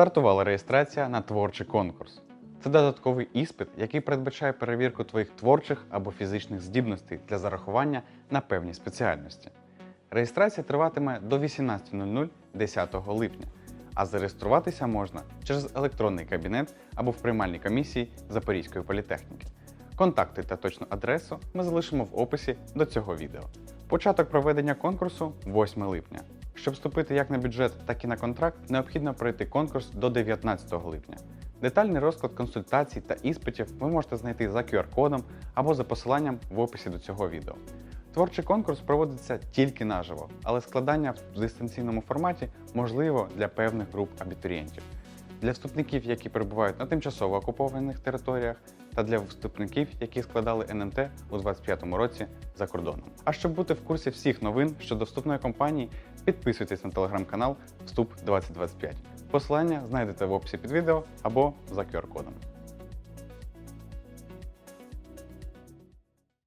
Стартувала реєстрація на творчий конкурс. Це додатковий іспит, який передбачає перевірку твоїх творчих або фізичних здібностей для зарахування на певні спеціальності. Реєстрація триватиме до 18.00 10 липня, а зареєструватися можна через електронний кабінет або в приймальній комісії Запорізької політехніки. Контакти та точну адресу ми залишимо в описі до цього відео. Початок проведення конкурсу 8 липня. Щоб вступити як на бюджет, так і на контракт, необхідно пройти конкурс до 19 липня. Детальний розклад консультацій та іспитів ви можете знайти за QR-кодом або за посиланням в описі до цього відео. Творчий конкурс проводиться тільки наживо, але складання в дистанційному форматі можливо для певних груп абітурієнтів. Для вступників, які перебувають на тимчасово окупованих територіях, та для вступників, які складали НМТ у 2025 році за кордоном. А щоб бути в курсі всіх новин щодо вступної кампанії, підписуйтесь на телеграм-канал Вступ 2025. Посилання знайдете в описі під відео або за QR-кодом.